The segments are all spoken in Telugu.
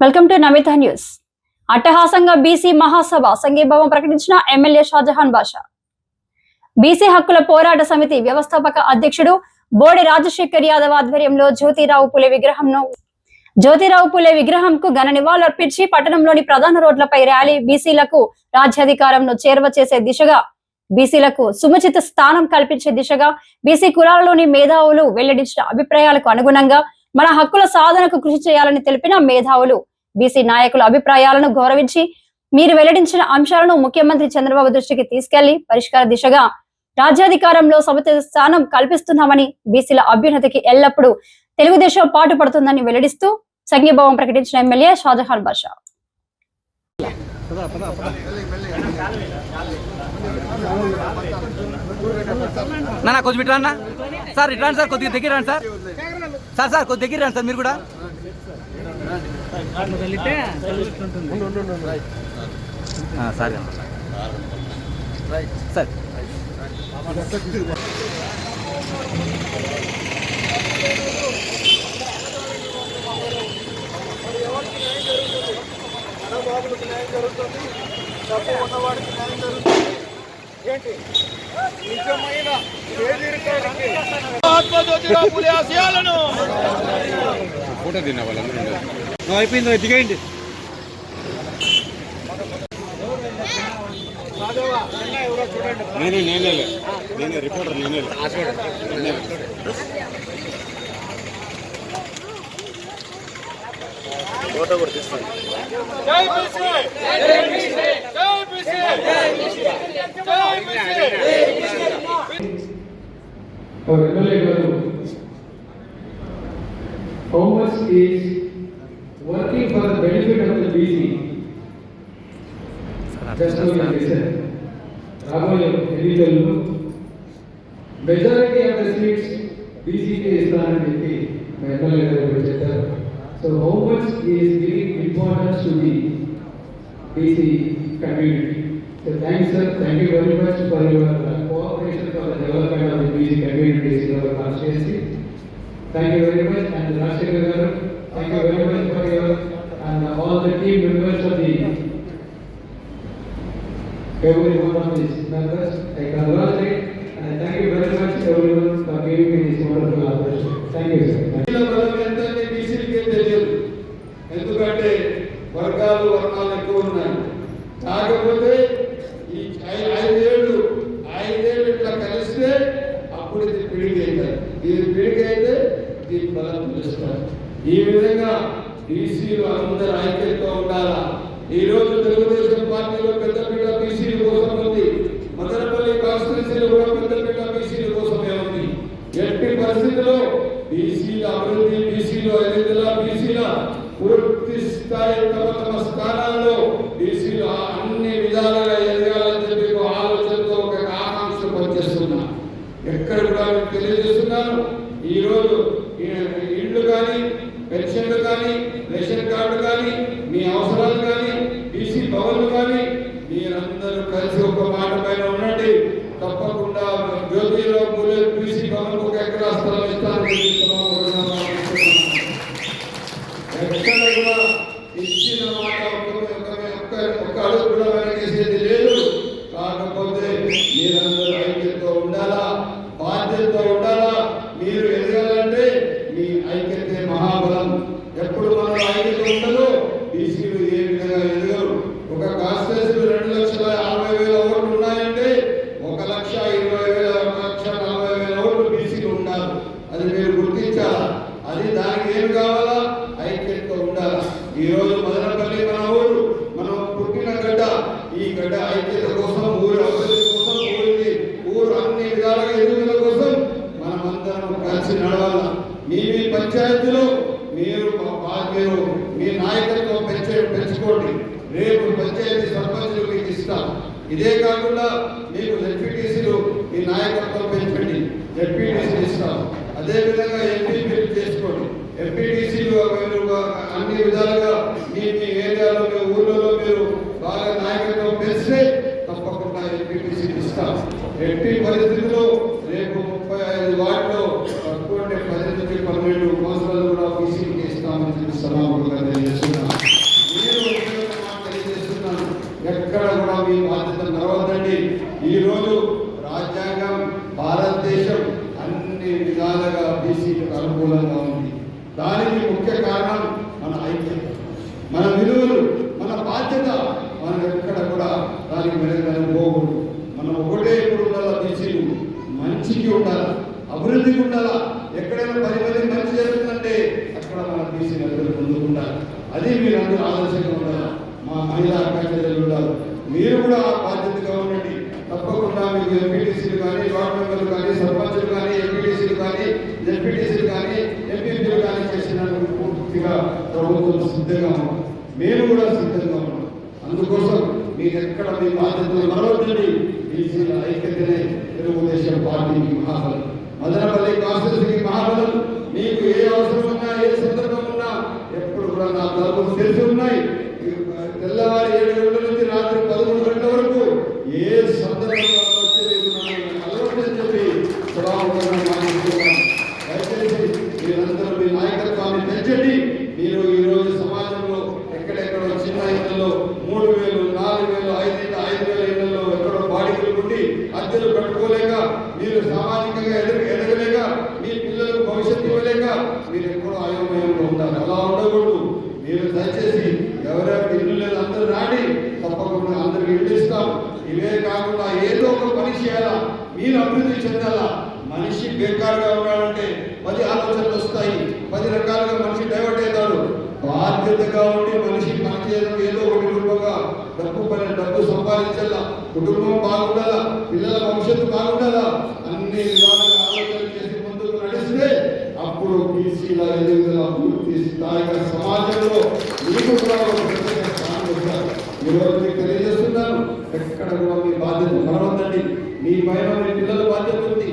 వెల్కమ్ టు నమిత న్యూస్ అట్టహాసంగా బీసీ మహాసభ సంఘీభావం ప్రకటించిన ఎమ్మెల్యే షాజహాన్ బాషా. బీసీ హక్కుల పోరాట సమితి వ్యవస్థాపక అధ్యక్షుడు బోడి రాజశేఖర్ యాదవ్ ఆధ్వర్యంలో జ్యోతిరావు పులే విగ్రహంను జ్యోతిరావు పులే విగ్రహంకు ఘన నివాళులర్పించి పట్టణంలోని ప్రధాన రోడ్లపై ర్యాలీ బీసీలకు రాజ్యాధికారంను చేరువ చేసే దిశగా బీసీలకు సుముచిత స్థానం కల్పించే దిశగా బీసీ కులాలలోని మేధావులు వెల్లడించిన అభిప్రాయాలకు అనుగుణంగా మన హక్కుల సాధనకు కృషి చేయాలని తెలిపిన మేధావులు బీసీ నాయకుల అభిప్రాయాలను గౌరవించి మీరు వెల్లడించిన అంశాలను ముఖ్యమంత్రి చంద్రబాబు దృష్టికి తీసుకెళ్ళి పరిష్కార దిశగా రాజ్యాధికారంలో సమత స్థానం కల్పిస్తున్నామని బీసీల అభ్యున్నతికి ఎల్లప్పుడూ తెలుగుదేశం పాటు పడుతుందని వెల్లడిస్తూ సంఘీభావం ప్రకటించిన ఎమ్మెల్యే షాజహాన్ బాషా నా కొంచెం ఇట్లా సార్ ఇట్లా సార్ కొద్దిగా దగ్గర రండి సార్? సార్ సార్ కొద్దిగా దగ్గర రండి సార్ మీరు కూడా? ఆ, సరే. సార్. ఆత్మజ్యోతిరావు పులే ఆశయాలను. ఫోటో తిన్న వాళ్ళందరూ అయిపోయింది దిగండి నేనే నేనే నేనే రిపోర్టర్ నేనే ఫోటో కూడా Our MLA Garu, how much is working for the benefit of the BC? Just now you listen. రాబోయే ఎన్నికల్లో మెజారిటీ ఆఫ్ ద సీట్స్ బీసీకి ఇస్తానని చెప్పి మా ఎమ్మెల్యే గారు చెప్పారు. So how much is giving importance to the BC community so thanks sir thank you very much for your cooperation for development of the BC communities in our constituency thank you very much and Rajasekhar గారు thank you very much for your and all the team members of the every one of these members. I congratulate and I thank you very much everyone for giving me this wonderful opportunity. Thank you, sir. బీసీల బలం ఎంతని బీసీలకే తెలియదు ఎందుకంటే వర్గాలు వర్ణాలు ఎక్కువ ఉన్నాయి కాకపోతే ఈ ఐ- ఐదేళ్ళు ఐదేళ్ళు ఇట్లా కలిస్తే అప్పుడు ఇది పిడికైతుంది ఇది పిడికైతే దీని బలం తెలుస్తారు ఈ విధంగా బీసీలు అందరూ ఐక్యతతో ఉండాలా? ఈ రోజు తెలుగుదేశం పార్టీలో పెద్దపీట బీసీల కోసం ఉంది. మదనపల్లి కాన్స్టిట్యూన్సీలో కూడా పెద్దపీట బీసీల కోసమే ఉంది. ఎట్టి పరిస్థితుల్లో బీసీల అభివృద్ధి బీసీలు ఎదుగుదల బీసీల పూర్తి స్థాయి తమ తమ స్థానాల్లో బీసీలు అన్ని విధాలుగా ఎదగాలని చెప్పి ఒక ఆలోచనతో ఒక ఆకాంక్ష పనిచేస్తున్నా ఎక్కడ కూడా తెలియజేస్తున్నాను ఈ రోజు ఇళ్ళు కానీ పెన్షన్లు కానీ రేషన్ కార్డు కానీ మీ అవసరాలు కానీ బీసీ భవన్లు కానీ మీరందరూ కలిసి ఒక మాట పైన ఉండండి తప్పకుండా జ్యోతిరావు పూలే బీసీ భవన్ ఒక ఎకరా స్థలం ఇస్తానని ఎక్కడ కూడా ఇచ్చిన మాట ఒక్క ఒక్క ఒక్క అడుగు కూడా వెనకేసేది లేదు కాకపోతే మీరందరూ ఐక్యతతో ఉండాలా బాధ్యతతో ఉండాలా మీరు ఎదగాలంటే మీ ఐక్యతే మహాబలం ఎప్పుడు మనం ఐక్యత ఉండదు బీసీలు ఏ విధంగా ఎదగరు ఒక కాన్స్టిట్యూన్సీ రెండు లక్షల అరవై వేల ఓట్లు ఉన్నాయంటే ఒక లక్ష ఇరవై వేల ఒక లక్ష నలభై వేల ఓట్లు బీసీలు ఉన్నారు అది మీరు గుర్తించాలా అది దానికి ఏం కావాలా ఐక్యతతో ఉండాలా ఈ రోజు మదనపల్లి మన ఊరు మనం పుట్టిన గడ్డ ఈ గడ్డ ఐక్యత కోసం ఊరు అభివృద్ధి కోసం ఊరికి ఊరు అన్ని విధాలుగా ఎదుగుదల కోసం మనమందరం కలిసి నడవాల? మీ మీ పంచాయతీలో మీరు మీరు మీ నాయకత్వం పెంచే పెంచుకోండి. రేపు పంచాయతీ సర్పంచులు మీకు ఇస్తాం. ఇదే కాకుండా మీకు జెడ్పీటీసీలు మీ నాయకత్వం పెంచండి. జెడ్పీటీసీలు ఇస్తాం. అదేవిధంగా విధంగా చేసుకోండి. ఎంపీటీసీలు మీరు అన్ని విధాలుగా మీ మీ ఏరియాలో మీ ఊర్లలో మీరు బాగా నాయకత్వం పెంచితే తప్పకుండా ఎంపీటీసీలు ఇస్తాం. ఎల్పి పరిస్థితులు ఆందోళనగా ఉంది. దానికి ముఖ్య కారణం మన ఐక్యత మన విలువలు మన బాధ్యత. మనం ఎక్కడ కూడా దానికి మెరుగుదల పోకూడదు. మనం ఒకటే ఇప్పుడు ఉండాలా దేశీలు మంచికి ఉండాలా అభివృద్ధికి ఉండాలా ఎక్కడైనా పది మంది మంచి జరుగుతుందంటే అక్కడ మన తీసి అందరూ ముందుకుండాలి అది మీరు అందరూ ఆదర్శంగా ఉండాలి. మా మహిళా అక్కడ ఉండాలి మీరు కూడా బాధ్యతగా ఉండండి. తప్పకుండా మీకు ఎంపీటీసీలు కానీ వార్డు మెంబర్లు కానీ సర్పంచులు కానీ ఎంపీటీసీలు కానీ జెడ్పీటీసీలు కానీ ఎంపీపీలు కానీ చేసినందుకు పూర్తిగా ప్రభుత్వం సిద్ధంగా ఉన్నాం మేము కూడా సిద్ధంగా ఉన్నాం. అందుకోసం మీరు ఎక్కడ మీ బాధ్యతలు మరొకటి బీసీల ఐక్యతనే తెలుగుదేశం పార్టీకి మహాబలం. మదనపల్లి కాన్స్టిట్యూన్సీకి మహాబలం. మీకు ఏ అవసరం ఉన్నా ఏ సందర్భం ఉన్నా ఎప్పుడు కూడా నా తలుపులు తెరిచి ఉన్నాయి. తెల్లవారి ఏడు గంటల నుంచి రాత్రి పదకొండు ఏ సందర్భంలో చెప్పి సదా మాట్లాడుతున్నాను దయచేసి మీరందరూ మీ నాయకత్వాన్ని పెంచండి మీరు ఈ రోజు సమాజంలో ఎక్కడెక్కడో చిన్న ఇళ్ళలో మూడు వేలు నాలుగు వేలు ఐదు ఐదు వేల ఇళ్ళలో ఎక్కడో బాడిగలు ఉండి అద్దెలు కట్టుకోలేక మీరు సామాజికంగా ఎదగ ఎదగలేక మీ పిల్లలకు భవిష్యత్తు ఇవ్వలేక మీరు ఎక్కడో అయోమయంలో ఉంటారు అలా ఉండకూడదు మీరు దయచేసి పిల్లలు అందరూ రాండి. తప్పకుండా అందరికి ఇల్లు ఇస్తాం ఇవే కాకుండా ఏదో ఒక పని చేయాలా? మీరు అభివృద్ధి చెందాలా? మనిషి బేకారుగా ఉన్నాడంటే పది ఆలోచనలు వస్తాయి. పది రకాలుగా మనిషి డైవర్ట్ అవుతాడు. బాధ్యతగా ఉండి మనిషి పనిచేయడం ఏదో ఒకటి రూపంగా డబ్బు పని డబ్బు సంపాదించాలా? కుటుంబం బాగుండాలా? పిల్లల భవిష్యత్తు బాగుండాలా? అన్ని విధాలుగా ఆలోచన చేసి ముందుకు నడిస్తే అప్పుడు బీసీల ఎదుగుదల పూర్తి స్థాయిగా సమాజంలో మీకు కూడా ఒక ప్రత్యేక స్థానం వస్తారు ఈరోజు మీకు తెలియజేస్తున్నాను. ఎక్కడ కూడా మీ బాధ్యత మరవద్దండి. మీ పైన మీ పిల్లల బాధ్యత ఉంది.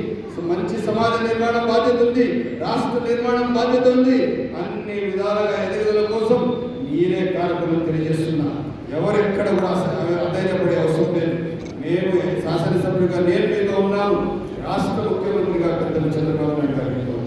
మంచి సమాజ నిర్మాణం బాధ్యత ఉంది. రాష్ట్ర నిర్మాణం బాధ్యత ఉంది. అన్ని విధాలుగా ఎదుగుదల కోసం మీరే కార్యక్రమం తెలియజేస్తున్నా ఎవరెక్కడ కూడా అధైర్యపడే అవసరం లేదు. మేము శాసనసభ్యుడిగా నేను మీతో ఉన్నాను రాష్ట్ర ముఖ్యమంత్రిగా పెద్దలు చంద్రబాబు నాయుడు గారు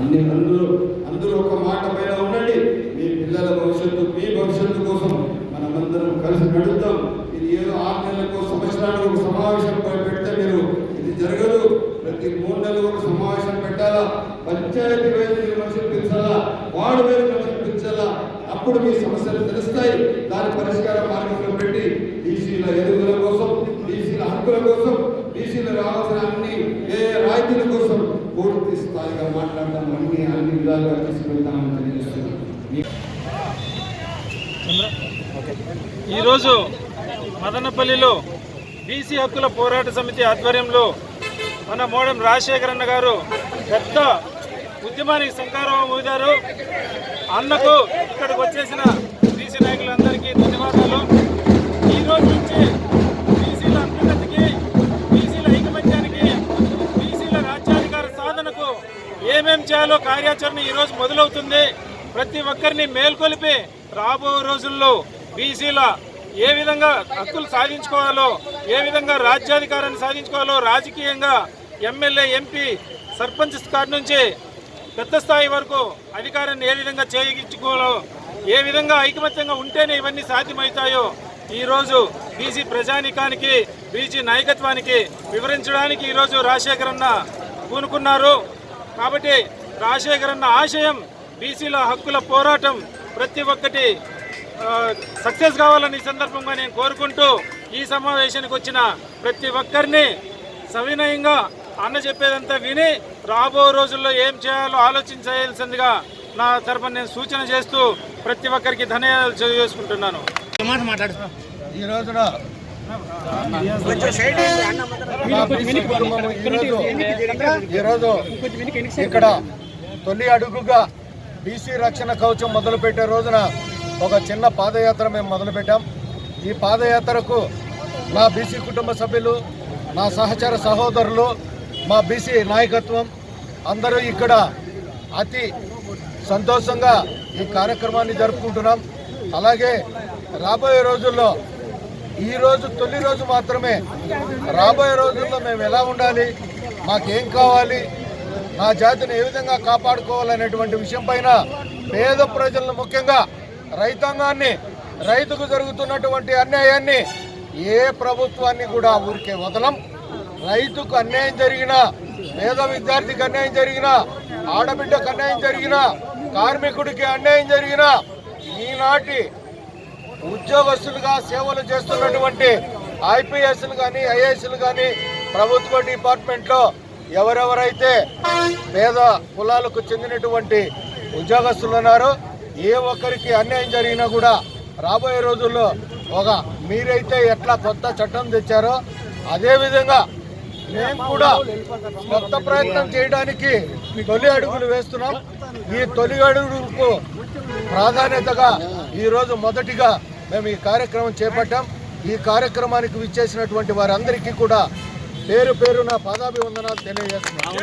అన్ని అందరూ అందరూ ఒక మాట పైన ఉండండి మీ పిల్లల భవిష్యత్తు మీ భవిష్యత్తు కోసం మనమందరం కలిసి నడుద్దాం ఇది ఏదో ఆరు నెలలకు సంవత్సరానికి ఒక సమావేశం పెడితే మీరు ఇది జరగదు. ప్రతి మూడు నెలలు ఒక సమావేశం పెట్టాలా? పంచాయతీ వైద్య మీరు మనుషులు పిలిచాలా? వార్డు వైద్య మనుషులు పిలిచాలా? అప్పుడు మీ సమస్యలు తెలుస్తాయి. దాని పరిష్కార మార్గంలో పెట్టి బీసీల ఎదుగుదల కోసం బీసీల హక్కుల కోసం బీసీలు రావాల్సిన అన్ని ఏ రాయితీల కోసం పూర్తి స్థాయిగా మాట్లాడడం అన్ని అన్ని విధాలుగా తీసుకెళ్తామని తెలియజేస్తున్నాను. ఈరోజు మదనపల్లిలో బీసీ హక్కుల పోరాట సమితి ఆధ్వర్యంలో మన మోడం రాజశేఖర అన్న గారు పెద్ద ఉద్యమానికి శంకారం ఊదారు అన్నకు ఇక్కడికి వచ్చేసిన బీసీ నాయకులందరికీ ధన్యవాదాలు. ఈ రోజు నుంచి బీసీల అభ్యున్నతికి బీసీల ఐకమత్యానికి బీసీల రాజ్యాధికార సాధనకు ఏమేం చేయాలో కార్యాచరణ ఈరోజు మొదలవుతుంది. ప్రతి ఒక్కరిని మేల్కొలిపి రాబో రోజుల్లో బీసీల ఏ విధంగా హక్కులు సాధించుకోవాలో ఏ విధంగా రాజ్యాధికారాన్ని సాధించుకోవాలో రాజకీయంగా ఎమ్మెల్యే ఎంపీ సర్పంచ్ స్థాయి నుంచి పెద్ద స్థాయి వరకు అధికారాన్ని ఏ విధంగా చేయించుకోవాలో ఏ విధంగా ఐకమత్యంగా ఉంటేనే ఇవన్నీ సాధ్యమవుతాయో ఈరోజు బీసీ ప్రజానికానికి బీసీ నాయకత్వానికి వివరించడానికి ఈరోజు రాజశేఖర్ అన్న పూనుకున్నారు. కాబట్టి రాజశేఖర్ అన్న ఆశయం బీసీల హక్కుల పోరాటం ప్రతి ఒక్కటి సక్సెస్ కావాలని ఈ సందర్భంగా నేను కోరుకుంటూ ఈ సమావేశానికి వచ్చిన ప్రతి ఒక్కరిని సవినయంగా అన్న చెప్పేదంతా విని రాబో రోజుల్లో ఏం చేయాలో ఆలోచించాల్సిందిగా నా తరపున నేను సూచన చేస్తూ ప్రతి ఒక్కరికి ధన్యవాదాలు తెలియజేసుకుంటున్నాను ఈ రోజున ఈరోజు ఇక్కడ తొలి అడుగుగా బీసీ రక్షణ కవచం మొదలుపెట్టే రోజున ఒక చిన్న పాదయాత్ర మేము మొదలుపెట్టాం. ఈ పాదయాత్రకు నా బీసీ కుటుంబ సభ్యులు నా సహచర సహోదరులు మా బీసీ నాయకత్వం అందరూ ఇక్కడ అతి సంతోషంగా ఈ కార్యక్రమాన్ని జరుపుకుంటున్నాం. అలాగే రాబోయే రోజుల్లో ఈ రోజు తొలి రోజు మాత్రమే రాబోయే రోజుల్లో మేము ఎలా ఉండాలి మాకేం కావాలి నా జాతిని ఏ విధంగా కాపాడుకోవాలనేటువంటి విషయం పైన పేద ప్రజలను ముఖ్యంగా రైతాంగాన్ని రైతుకు జరుగుతున్నటువంటి అన్యాయాన్ని ఏ ప్రభుత్వాన్ని కూడా ఊరికే వదలం. రైతుకు అన్యాయం జరిగినా పేద విద్యార్థికి అన్యాయం జరిగినా ఆడబిడ్డకు అన్యాయం జరిగినా కార్మికుడికి అన్యాయం జరిగినా ఈనాటి ఉద్యోగస్తులుగా సేవలు చేస్తున్నటువంటి ఐపీఎస్లు కానీ ఐఏఎస్లు కానీ ప్రభుత్వ డిపార్ట్మెంట్లో ఎవరెవరైతే పేద కులాలకు చెందినటువంటి ఉద్యోగస్తులు ఉన్నారో ఏ ఒక్కరికి అన్యాయం జరిగినా కూడా రాబోయే రోజుల్లో ఒక మీరైతే ఎట్లా కొత్త చట్టం తెచ్చారో అదేవిధంగా మేము కూడా కొత్త ప్రయత్నం చేయడానికి తొలి అడుగులు వేస్తున్నాం. ఈ తొలి అడుగులకు ప్రాధాన్యతగా ఈరోజు మొదటిగా మేము ఈ కార్యక్రమం చేపట్టాం. ఈ కార్యక్రమానికి విచ్చేసినటువంటి వారందరికీ కూడా పేరు పేరున పాదాభివందనాలు తెలియజేస్తున్నాం.